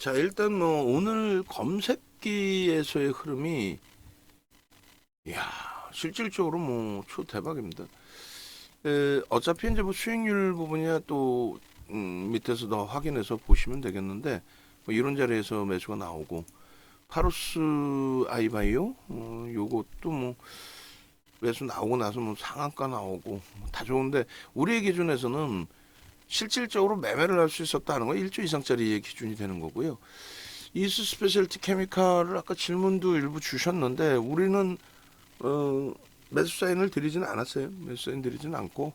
자 일단 뭐 오늘 검색기에서의 흐름이 이야 실질적으로 뭐 초 대박입니다. 에, 어차피 이제 뭐 수익률 부분이야 또 음, 밑에서 더 확인해서 보시면 되겠는데 뭐 이런 자리에서 매수가 나오고 파로스 아이바이오 어, 요것도 뭐 매수 나오고 나서 뭐 상한가 나오고 다 좋은데 우리의 기준에서는 실질적으로 매매를 할 수 있었다는 건 1주 이상짜리의 기준이 되는 거고요. 이스 스페셜티 케미칼을 아까 질문도 일부 주셨는데 우리는 어, 매수 사인을 드리지는 않았어요. 매수 사인 드리지는 않고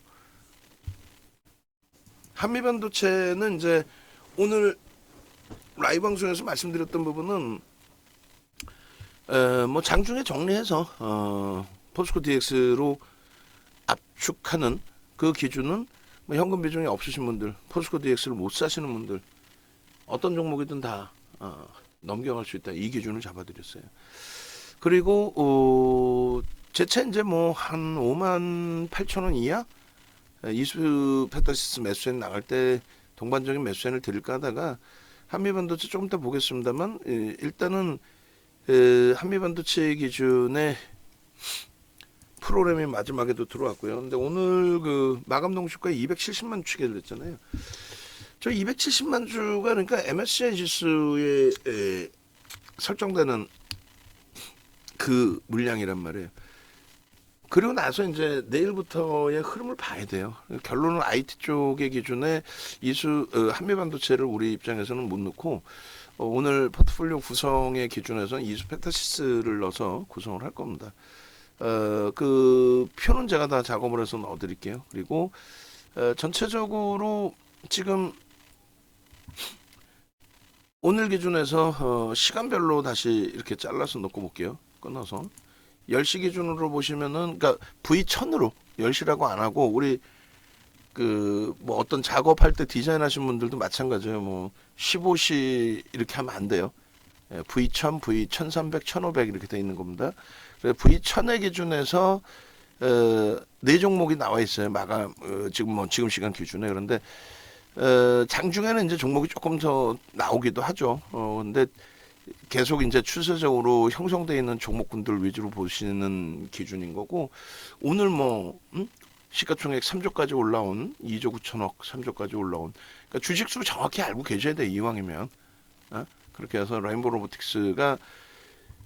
한미 반도체는 이제 오늘 라이브 방송에서 말씀드렸던 부분은 에, 뭐 장중에 정리해서 어, 포스코 DX로 압축하는 그 기준은 뭐 현금 비중이 없으신 분들, 포스코 DX를 못 사시는 분들 어떤 종목이든 다 어, 넘겨갈 수 있다 이 기준을 잡아드렸어요. 그리고 어, 제차 이제 뭐 한 5만 8천 원 이하 에, 이수 페타시스 매수엔 나갈 때 동반적인 매수엔을 드릴까 하다가 한미반도체 조금 더 보겠습니다만 에, 일단은 에, 한미반도체 기준에 프로그램이 마지막에도 들어왔고요. 근데 오늘 그 마감 동시가 270만 주게 됐잖아요. 저 270만 주가 그러니까 MSCI 지수에 에, 설정되는 그 물량이란 말이에요. 그리고 나서 이제 내일부터의 흐름을 봐야 돼요. 결론은 IT 쪽의 기준에 이수 어, 한미반도체를 우리 입장에서는 못 넣고 어, 오늘 포트폴리오 구성의 기준에서는 이수 페타시스를 넣어서 구성을 할 겁니다. 어, 그 표는 제가 다 작업을 해서 넣어드릴게요. 그리고 어, 전체적으로 지금 오늘 기준에서 어, 시간별로 다시 이렇게 잘라서 넣고 볼게요. 끊어서 10시 기준으로 보시면은 그러니까 V1000으로 10시라고 안 하고 우리 그 뭐 어떤 작업할 때 디자인 하신 분들도 마찬가지예요. 뭐 15시 이렇게 하면 안 돼요. 예, V1000, V1300, 1500 이렇게 돼 있는 겁니다. 그래서 V1000의 기준에서 어, 네 종목이 나와 있어요. 마감 어, 지금 뭐 지금 시간 기준에 그런데 어, 장중에는 이제 종목이 조금 더 나오기도 하죠. 어, 근데 계속 이제 추세적으로 형성되어 있는 종목군들 위주로 보시는 기준인 거고 오늘 뭐 음? 시가총액 3조까지 올라온 2조 9천억 3조까지 올라온 그러니까 주식수 정확히 알고 계셔야 돼 이왕이면 어? 그렇게 해서 레인보 로보틱스가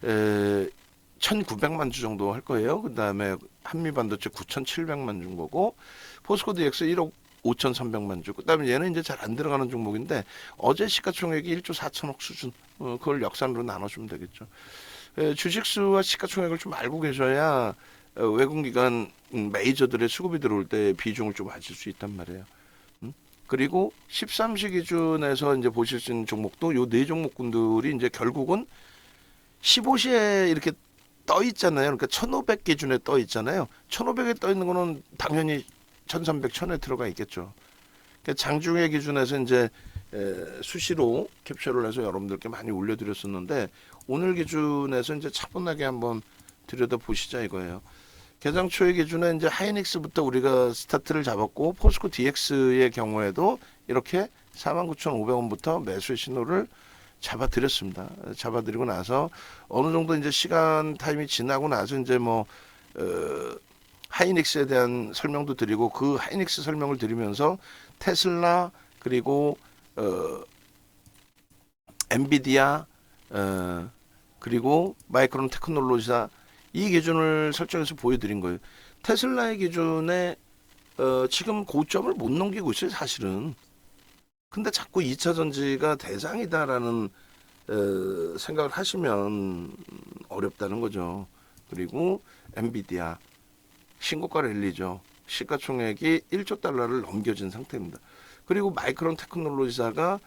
에, 1,900만 주 정도 할 거예요. 그 다음에 한미반도체 9,700만 주인 거고 포스코 DX 1억 5,300만 주. 그다음에 얘는 이제 잘 안 들어가는 종목인데 어제 시가총액이 1조 4천억 수준. 어, 그걸 역산으로 나눠주면 되겠죠. 에, 주식수와 시가총액을 좀 알고 계셔야 어, 외국기관 음, 메이저들의 수급이 들어올 때 비중을 좀 아실 수 있단 말이에요. 음? 그리고 13시 기준에서 이제 보실 수 있는 종목도 요 네 종목군들이 이제 결국은 15시에 이렇게 떠 있잖아요. 그러니까 1,500 기준에 떠 있잖아요. 1,500에 떠 있는 거는 당연히 1,300, 1,000에 들어가 있겠죠. 그러니까 장중의 기준에서 이제 에, 수시로 캡처를 해서 여러분들께 많이 올려드렸었는데 오늘 기준에서 이제 차분하게 한번 들여다 보시자 이거예요. 개장 초의 기준에 이제 하이닉스부터 우리가 스타트를 잡았고 포스코 DX의 경우에도 이렇게 49,500원부터 매수의 신호를 잡아드렸습니다. 잡아드리고 나서 어느 정도 이제 시간 타임이 지나고 나서 이제 뭐 어, 하이닉스에 대한 설명도 드리고 그 하이닉스 설명을 드리면서 테슬라 그리고 어, 엔비디아 어, 그리고 마이크론 테크놀로지사 이 기준을 설정해서 보여드린 거예요. 테슬라의 기준에 어, 지금 고점을 못 넘기고 있어요, 사실은. 근데 자꾸 2차 전지가 대장이다라는 어, 생각을 하시면 어렵다는 거죠. 그리고 엔비디아 신고가 랠리죠. 시가총액이 1조 달러를 넘겨진 상태입니다. 그리고 마이크론 테크놀로지사가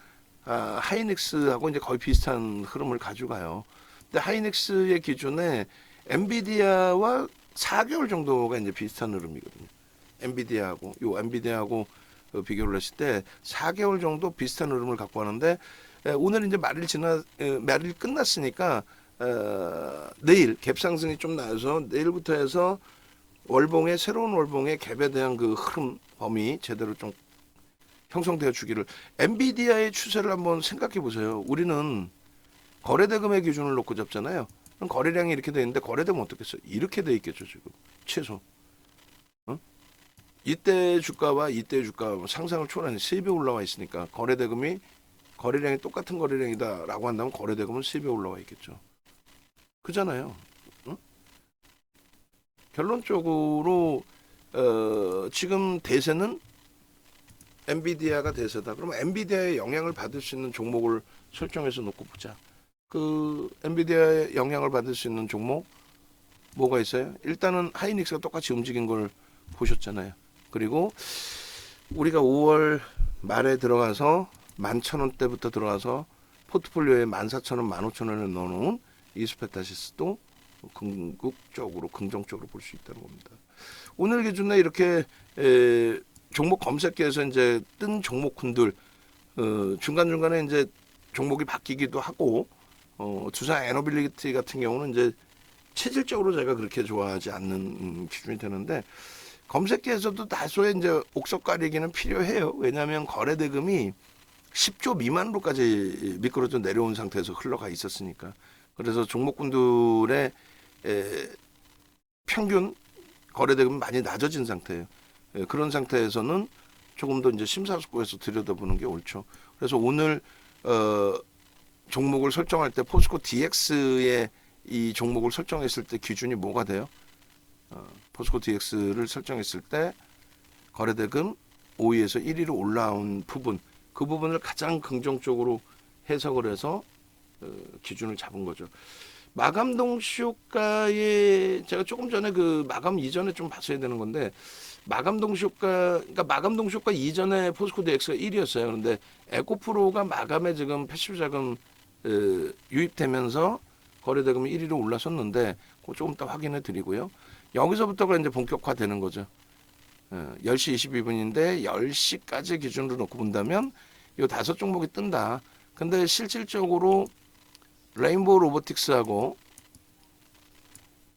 아, 하이닉스하고 이제 거의 비슷한 흐름을 가져가요. 근데 하이닉스의 기준에 엔비디아와 4개월 정도가 이제 비슷한 흐름이거든요. 엔비디아하고 요 엔비디아하고 어, 비교를 했을 때 4개월 정도 비슷한 흐름을 갖고 하는데 에, 오늘 이제 말일 지나 에, 말일 끝났으니까 어, 내일 갭 상승이 좀 나서 내일부터 해서 월봉의 새로운 월봉의 갭에 대한 그 흐름 범위 제대로 좀 형성되어 주기를 엔비디아의 추세를 한번 생각해 보세요. 우리는 거래대금의 기준을 놓고 잡잖아요. 그럼 거래량이 이렇게 돼 있는데 거래되면 어떻겠어요? 이렇게 돼 있겠죠 지금 최소. 어? 이때 주가와 이때 주가 상상을 초월하는 3배 올라와 있으니까 거래대금이 거래량이 똑같은 거래량이다라고 한다면 거래대금은 3배 올라와 있겠죠. 그잖아요. 응? 결론적으로 어, 지금 대세는 엔비디아가 대세다. 그러면 엔비디아의 영향을 받을 수 있는 종목을 설정해서 놓고 보자. 그 엔비디아의 영향을 받을 수 있는 종목 뭐가 있어요? 일단은 하이닉스가 똑같이 움직인 걸 보셨잖아요. 그리고 우리가 5월 말에 들어가서 11,000원대부터 들어가서 포트폴리오에 14,000원, 15,000원에 넣어놓은 이스페타시스도 궁극적으로 긍정적으로 볼 수 있다는 겁니다. 오늘 기준에 이렇게 에, 종목 검색기에서 이제 뜬 종목군들 어, 중간 중간에 이제 종목이 바뀌기도 하고 어, 두산 에너빌리티 같은 경우는 이제 체질적으로 제가 그렇게 좋아하지 않는 음, 기준이 되는데 검색기에서도 다소의 이제 옥석 가리기는 필요해요. 왜냐하면 거래 대금이 10조 미만으로까지 미끄러져 내려온 상태에서 흘러가 있었으니까. 그래서 종목군들의 에, 평균 거래 대금이 많이 낮아진 상태예요. 예, 그런 상태에서는 조금 더 이제 심사숙고해서 들여다보는 게 옳죠. 그래서 오늘 어, 종목을 설정할 때 포스코 DX의 이 종목을 설정했을 때 기준이 뭐가 돼요? 어, 포스코 DX를 설정했을 때 거래대금 5위에서 1위로 올라온 부분 그 부분을 가장 긍정적으로 해석을 해서 어, 기준을 잡은 거죠. 마감 동 시효과에 제가 조금 전에 그 마감 이전에 좀 봤어야 되는 건데 마감 동 시효과 그러니까 마감 동 시효과 이전에 포스코 DX가 1위였어요. 그런데 에코프로가 마감에 지금 패시브 자금 어, 유입되면서 거래대금이 1위로 올라섰는데 그거 조금 더 확인해 드리고요. 여기서부터가 이제 본격화되는 거죠. 어, 10시 22분인데 10시까지 기준으로 놓고 본다면 요 다섯 종목이 뜬다. 근데 실질적으로 레인보우 로보틱스하고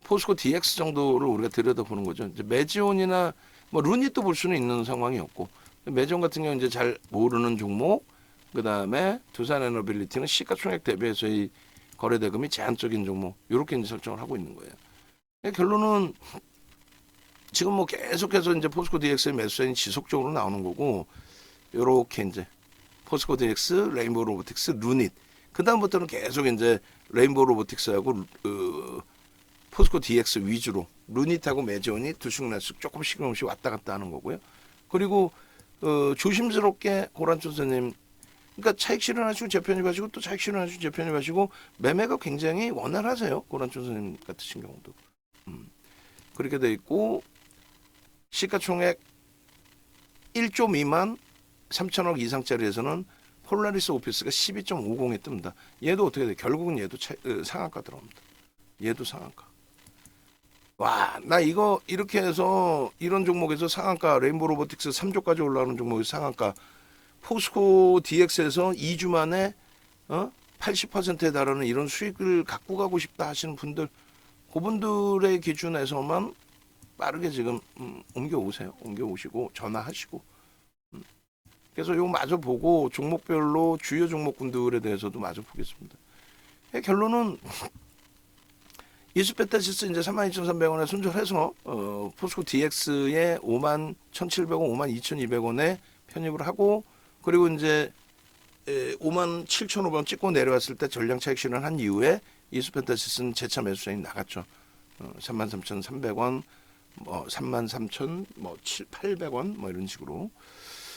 포스코 DX 정도를 우리가 들여다보는 거죠. 이제 매지온이나 뭐 루닛도 볼 수는 있는 상황이었고 매지온 같은 경우는 이제 잘 모르는 종목 그 다음에 두산 에너빌리티는 시가총액 대비해서 이 거래 대금이 제한적인 종목 이렇게 이제 설정을 하고 있는 거예요. 그러니까 결론은 지금 뭐 계속해서 이제 포스코 DX의 매수세는 지속적으로 나오는 거고 요렇게 이제 포스코 DX, 레인보우 로보틱스, 루닛 그 다음부터는 계속 이제 레인보우 로보틱스하고 어, 포스코 DX 위주로 루닛하고 매지온이 두식날씩 조금씩 조금씩 왔다 갔다 하는 거고요. 그리고 어, 조심스럽게 고란초 선생님 그러니까 차익 실현하시고 재편입하시고 또 차익 실현하시고 재편입하시고 매매가 굉장히 원활하세요. 고란초 선생님 같으신 경우도 음, 그렇게 돼 있고 시가총액 1조 미만 3천억 이상짜리에서는 폴라리스 오피스가 12.50에 뜹니다. 얘도 어떻게 돼? 결국은 얘도 차, 어, 상한가 들어옵니다. 얘도 상한가. 와, 나 이거 이렇게 해서 이런 종목에서 상한가 레인보우 로보틱스 3조까지 올라가는 종목에서 상한가 포스코 DX에서 2주 만에 어? 80%에 달하는 이런 수익을 갖고 가고 싶다 하시는 분들 그분들의 기준에서만 빠르게 지금 음, 옮겨 오세요. 옮겨 오시고 전화하시고 음. 그래서 요 마저 보고 종목별로 주요 종목군들에 대해서도 마저 보겠습니다. 예, 결론은 이수페타시스 이제 32,300원에 손절해서 어, 포스코 DX에 5만 1,700원, 5만 2,200원에 편입을 하고 그리고 이제 에, 5만 7,500원 찍고 내려왔을 때 전량 차익 실현한 이후에 이수펜타시스는 재차 매수세이 나갔죠. 어, 33,300원, 뭐 33,000, 뭐 7, 800원 뭐 이런 식으로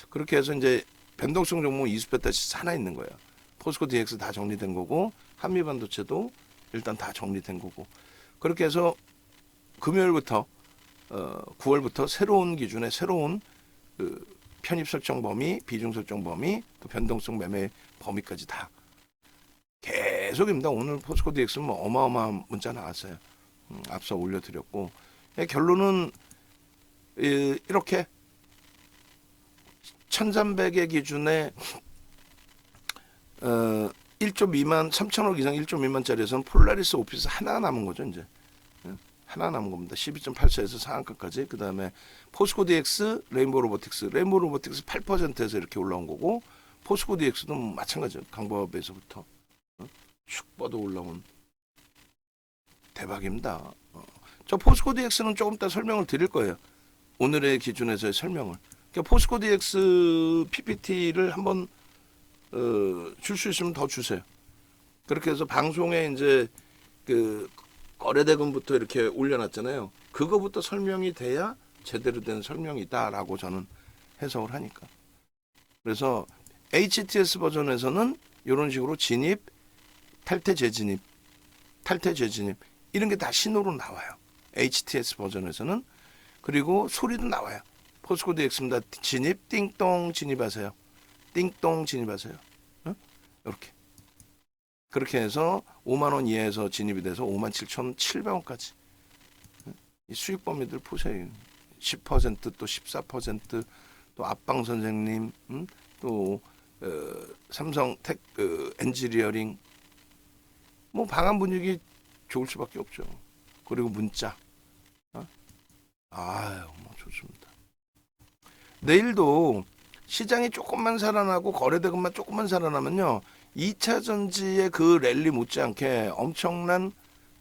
그렇게 해서 이제 변동성 종목 이수펜타시스 하나 있는 거예요. 포스코 DX 다 정리된 거고 한미반도체도 일단 다 정리된 거고 그렇게 해서 금요일부터 어, 9월부터 새로운 기준의 새로운 그 편입 설정 범위, 비중 설정 범위, 또 변동성 매매 범위까지 다 계속입니다. 오늘 포스코 DX는 뭐 어마어마한 문자 나왔어요. 음, 앞서 올려드렸고 예, 결론은 이, 이렇게 1300의 기준에 어, 1조 미만 3천억 이상 1조 미만짜리에서는 폴라리스 오피스 하나 남은 거죠 이제 예, 하나 남은 겁니다. 12.84에서 상한가까지. 그 다음에 포스코 DX, 레인보우 로보틱스. 레인보우 로보틱스 8%에서 이렇게 올라온 거고 포스코 DX도 마찬가지예요. 강법에서부터 어? 축 뻗어 올라온 대박입니다. 어. 저 포스코 DX는 조금 이따 설명을 드릴 거예요. 오늘의 기준에서의 설명을. 그러니까 포스코 DX PPT를 한번 어, 줄 수 있으면 더 주세요. 그렇게 해서 방송에 이제 그 거래대금부터 이렇게 올려놨잖아요. 그거부터 설명이 돼야 제대로 된 설명이다라고 저는 해석을 하니까. 그래서 HTS 버전에서는 이런 식으로 진입, 탈퇴 재진입, 탈퇴 재진입 이런 게 다 신호로 나와요. HTS 버전에서는 그리고 소리도 나와요. 포스코 DX입니다. 진입 띵동 진입하세요. 띵동 진입하세요. 응? 이렇게 그렇게 해서 5만 원 이하에서 진입이 돼서 5만 7,700원까지 이 수익 범위들 보세요. 10%또 14%또 앞방 선생님 음? 또 어, 삼성 텍 어, 엔지니어링 뭐 방한 분위기 좋을 수밖에 없죠. 그리고 문자 어? 아유 뭐 좋습니다. 내일도 시장이 조금만 살아나고 거래대금만 조금만 살아나면요. 2차 전지의 그 랠리 못지않게 엄청난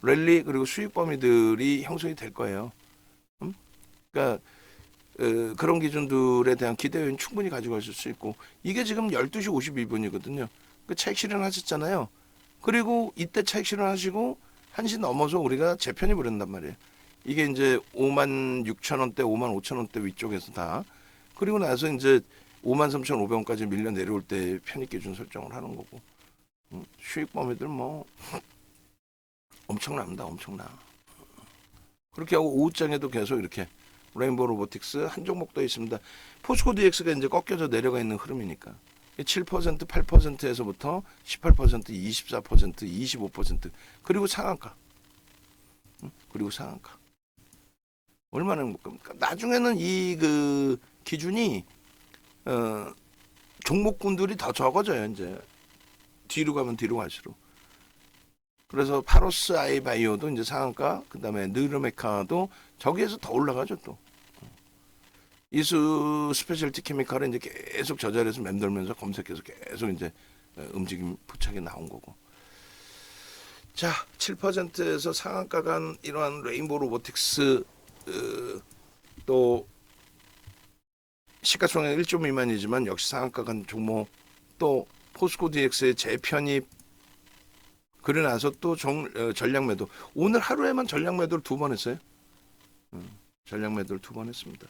랠리 그리고 수익 범위들이 형성이 될 거예요. 음? 그러니까 어, 그런 기준들에 대한 기대 요인 충분히 가지고 가실 수 있고 이게 지금 12시 52분이거든요. 그 차익 실현하셨잖아요. 그리고 이때 차익 실현하시고 1시 넘어서 우리가 재편입을 했단 말이에요. 이게 이제 5만 6천 원대, 5만 5천 원대 위쪽에서 다 그리고 나서 이제 5만 3,500원까지 밀려 내려올 때 편입 기준 설정을 하는 거고 음, 수익 범위들 뭐 엄청납니다, 엄청나. 그렇게 하고 오후장에도 계속 이렇게 레인보우 로보틱스 한 종목 더 있습니다. 포스코 DX가 이제 꺾여져 내려가 있는 흐름이니까 7% 8%에서부터 18% 24% 25% 그리고 상한가. 음, 그리고 상한가. 얼마나 행복합니까? 나중에는 이 그 기준이 어, 종목군들이 더 적어져요 이제. 뒤로 가면 뒤로 갈수록. 그래서 파로스 아이바이오도 이제 상한가 그다음에 느르메카도 저기에서 더 올라가죠 또 이수 스페셜티 케미칼은 이제 계속 저 자리에서 맴돌면서 검색해서 계속 이제 어, 움직임 부착이 나온 거고 자 7%에서 상한가 간 이러한 레인보우 로보틱스 어, 또 시가총액 1조 미만이지만 역시 상한가 간 종목 또 포스코 DX의 재편입 그래 나서 또 정, 어, 전략 매도 오늘 하루에만 전략 매도를 두 번 했어요. 음, 전략 매도를 두 번 했습니다.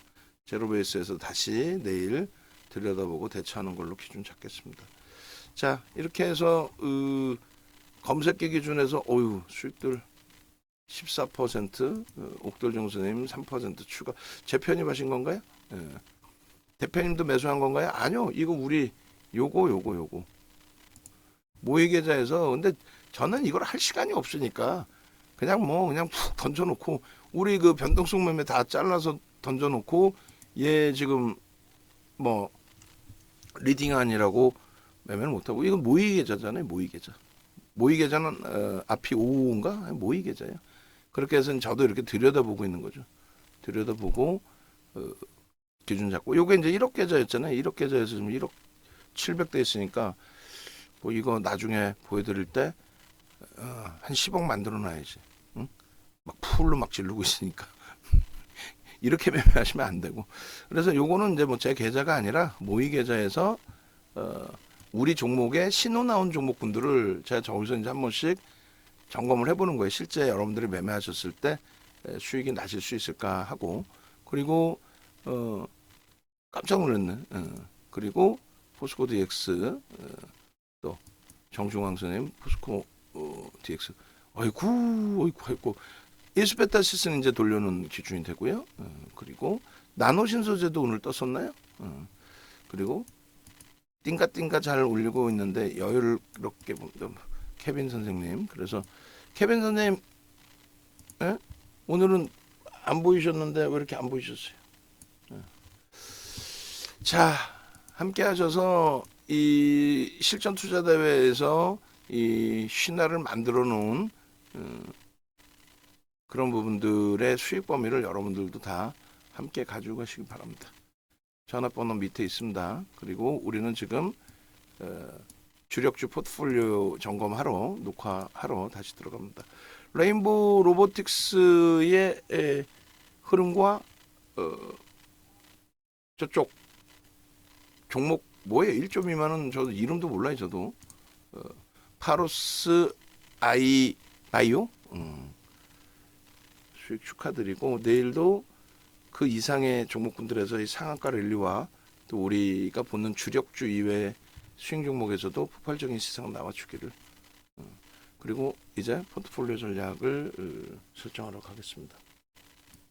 제로베이스에서 다시 내일 들여다보고 대처하는 걸로 기준 잡겠습니다. 자 이렇게 해서 으, 검색기 기준에서 어유 수익들 14% 어, 옥돌정 선생님 3% 추가 재편입하신 건가요? 예. 대표님도 매수한 건가요? 아니요. 이거 우리 요거 요거 요거 모의 계좌에서 근데 저는 이걸 할 시간이 없으니까 그냥 뭐 그냥 푹 던져놓고 우리 그 변동성 매매 다 잘라서 던져놓고 얘 지금 뭐 리딩 아니라고 매매를 못하고 이건 모의 계좌잖아요 모의 계좌 모의 계좌는 어, 앞이 5인가 모의 계좌예요 그렇게 해서 저도 이렇게 들여다보고 있는 거죠 들여다보고 어, 기준 잡고 요게 이제 1억 계좌였잖아요 1억 계좌에서 지금 1억 700대 있으니까 뭐 이거 나중에 보여드릴 때 어, 한 10억 만들어 놔야지. 응? 막 풀로 막 지르고 있으니까. 이렇게 매매하시면 안 되고. 그래서 요거는 이제 뭐 제 계좌가 아니라 모의 계좌에서 어, 우리 종목에 신호 나온 종목분들을 제가 저기서 이제 한 번씩 점검을 해보는 거예요. 실제 여러분들이 매매하셨을 때 에, 수익이 나실 수 있을까 하고 그리고 어, 깜짝 놀랐네. 어, 그리고 포스코 DX 어, 또 정중앙 선생님 포스코 어, DX 아이고 아이고 아이고 예스베타시스는 이제 돌려놓은 기준이 되고요. 어, 그리고 나노 신소재도 오늘 떴었나요? 어, 그리고 띵가띵가 잘 올리고 있는데 여유롭게 케빈 선생님 그래서 케빈 선생님 에? 오늘은 안 보이셨는데 왜 이렇게 안 보이셨어요? 예. 자 함께 하셔서 이 실전 투자 대회에서 이 신화를 만들어 놓은 어, 그런 부분들의 수익 범위를 여러분들도 다 함께 가지고 가시기 바랍니다. 전화번호 밑에 있습니다. 그리고 우리는 지금 어, 주력주 포트폴리오 점검하러 녹화하러 다시 들어갑니다. 레인보우 로보틱스의 에, 흐름과 어, 저쪽 종목 뭐예요? 1조 미만은 저도 이름도 몰라요. 저도 어, 파로스 아이 바이오 음, 수익 축하드리고 내일도 그 이상의 종목군들에서 이 상한가 랠리와 또 우리가 보는 주력주 이외의 수익 종목에서도 폭발적인 시세가 나와주기를 음, 그리고 이제 포트폴리오 전략을 어, 설정하러 가겠습니다.